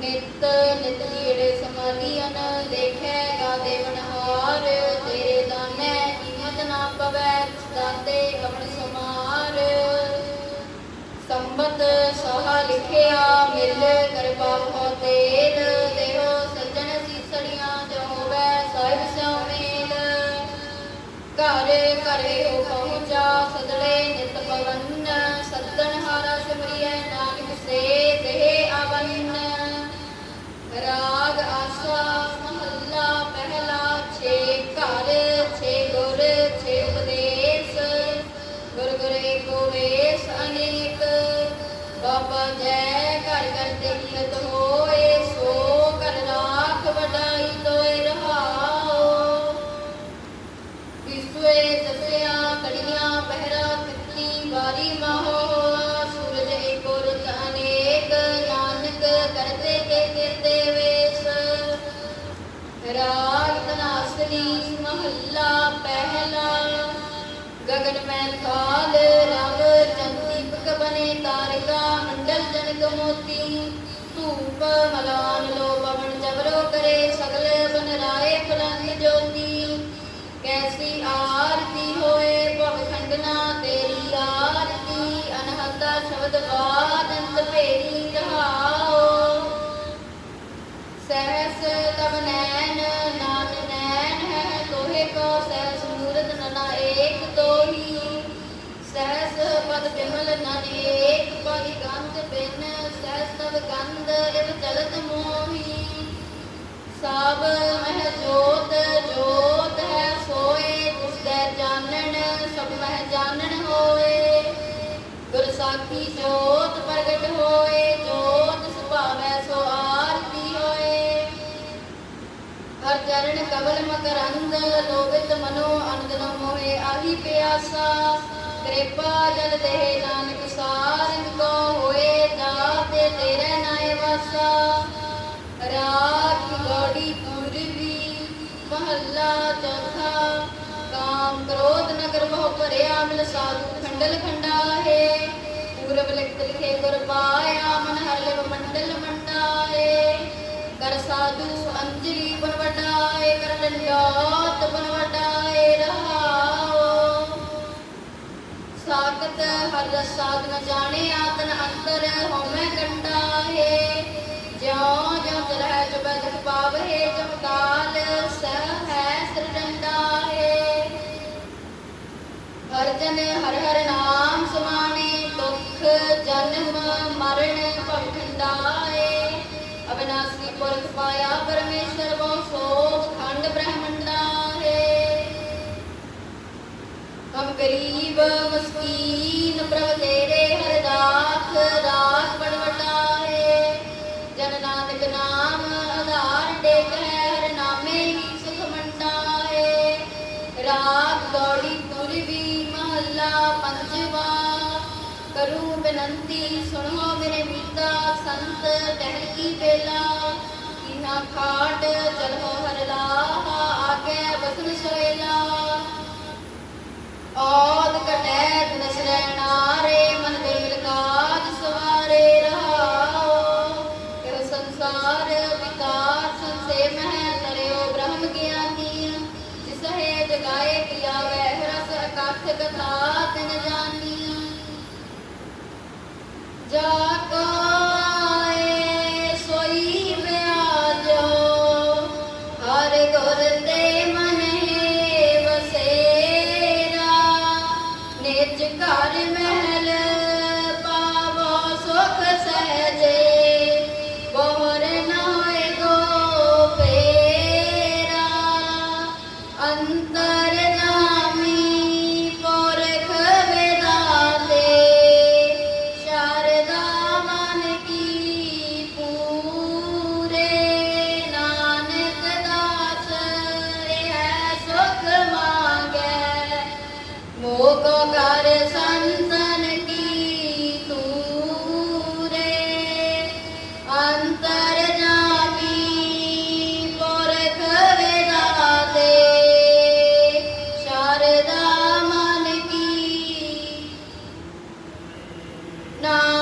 ਨਿਤ ਨਿਤ ਜਿਹੜੇ ਸਮਾਧੀਨ ਦੇਖੇਗਾ ਦੇਵਨਹਾਰ ਤੇਰੇ ਦਾਨੇ ਕੀਮਤ ਨਾ ਪਵੈ, ਦਾਤੇ ਕਮਲ ਸਮਾਰ। ਸੰਬਤ ਸਹਾ ਲਿਖਿਆ, ਮਿਲ ਕਰ ਪਾਹੋ ਤੇਲ, ਦੇਹੋ ਸੱਜਣ ਸੀਸੜੀਆਂ ਜੋ ਹੋਵੇ ਸਾਹਿਬ ਸੋ ਮੇਲ। ਘਰ ਕਰੇ ಆಗ ਤੇਰੀ ਰਹਾਓ ਸਹਸ ਤਬ ਨੈਣ ਨਾਨ ਨੈਣ ਹੈ ਤੋਹੇ ਕੋ। ਸਹਸ ਮੂਰਤ ਨਨਾ ਏਕ ਤੋਹੀ। ਸਹਸ ਪਦ ਬਿਮਲ ਨਨ ਏਕ, ਪਦ ਗੰਧ ਬਿਨ। ਸਹਸ ਤਬ ਗੰਧ ਇਵ ਚਲਤ ਮੋਹੀ। ਸਭ ਮਹਿ ਜੋਤ ਜੋਤ ਹੈ ਸੋਏ। ਤਿਸ ਦੇ ਜਾਣਨ ਸਭ ਮਹਿ ਜਾਣਨ ਹੋਏ ਗੁਰ ਸਾਖੀ ਜੋਤ ਪ੍ਰਗਟ ਹੋਏ ਜੋਤ ਸੁਭਾਵੈ ਸੋ ਆਰਤੀ ਹੋਏ। ਹਰ ਚਰਨ ਕਵਲ ਮਕਰੰਦ ਲੋਭਿਤ ਮਨੋ ਅਨੰਦ ਨ ਮੋਹੇ ਆਹੀ ਪਿਆਸਾ। ਕਿਰਪਾ ਜਲ ਦੇ ਨਾਨਕ ਸਾਰਿ ਕੋ ਹੋਏ ਜਾਤੇ ਤੇਰੇ ਨਾਏ ਵਾਸਾ। ਰਾਖ ਗੋੜੀ ਪੂਰਬੀ ਮਹੱਲਾ ਚੌਥਾ। ਕਾਮ ਕ੍ਰੋਧ ਨਗਰ ਬਹੁ ਭਰਿਆ, ਮਿਲ ਸਾਧੂ ਖੰਡਲ ਖੰਡਾਹੇ। ਪੂਰਬ ਲਿਖਤ ਲਿਖੇ ਗੁਰ ਪਾਇਆ ਮਨ ਹਰ ਲਿਵ ਮੰਡਲ ਮੰਡਾਏ ਕਰ ਸਾਧੂ ਅੰਜਲੀ ਬਨ ਵਡਾਏ, ਕਰ ਡੰਡੋਤ ਬਨ ਵਡਾਏ, ਰਹਾਓ। ਸਾਖਤ ਹਰ ਰਸ ਸਾਧ ਨ ਜਾਣੇ, ਆਤਨ ਅੰਤਰ ਹਉਮੈ ਕੰਡਾ ਜਿਉ ਜਿਉ ਚਲਹਿ ਚੁਬੈ ਦੁਖ ਪਾਵਹਿ ਜਮ ਕਾਲ ਸਹ ਹੈ ਹਰ ਜਨ ਹਰ ਹਰ ਨਾਮ ਸਮਾਣੇ ਦੁਖ, ਜਨਮ, ਮਰਨ ਭਵ ਖੰਡਾਏ ਅਬਨਾਸੀ ਪੁਰਖ ਪਾਇਆ ਪਰਮੇਸ਼ਰ ਬੋ ਸੋ ਖੰਡ ਬ੍ਰਹਮੰਡਾ ਹੈ ਕਮ ਗਰੀਬ ਮਸਕੀਨ ਪ੍ਰਭ ਤੇਰੇ ਹਰ ਰਾਖ ਰਾਖ ਬੜਵਟਾਏ ਜਨ ਨਾਨਕ ਨਾਮ ਆਧਾਰ ਟੇਕ ਮਹੱਲਾ ਪੰਜਵਾ ਕਰੂ ਬੇਨੰਤੀ, ਸੁਣੋ ਮੇਰੇ ਮੀਤਾ ਸੰਤ ਟਹਿਲ ਬੇਲਾ? ਕੀਨਾ ਖਾਟ ਚਲੋ ਹਰ ਲਾਹਾ ਆਗੇ ਬਸਨ ਸੋਇਲਾ ਔਦ ਕਟੈ ਨਸਰੈ ਨਾਰੇ, ਮਨ ਦਿਲ ਕਾਜ ਸਵਾਰੇ ਰਹਾਓ ਇਹ ਸੰਸਾਰ ਵਿਕਾਰ ਸੰਸੇ ਮਹਿ ਤਰਿਓ ਬ੍ਰਹਮ ਗਿਆਨੀ। ਜਿਸ ਹੈ ਜਗਾਏ ਪਿਆ ਵਹਿ ਰਸ ਅਕਥ ਕਥਾ ਤਿਨ ਜਾਨੀ ਜਾ ਨਾਨਕ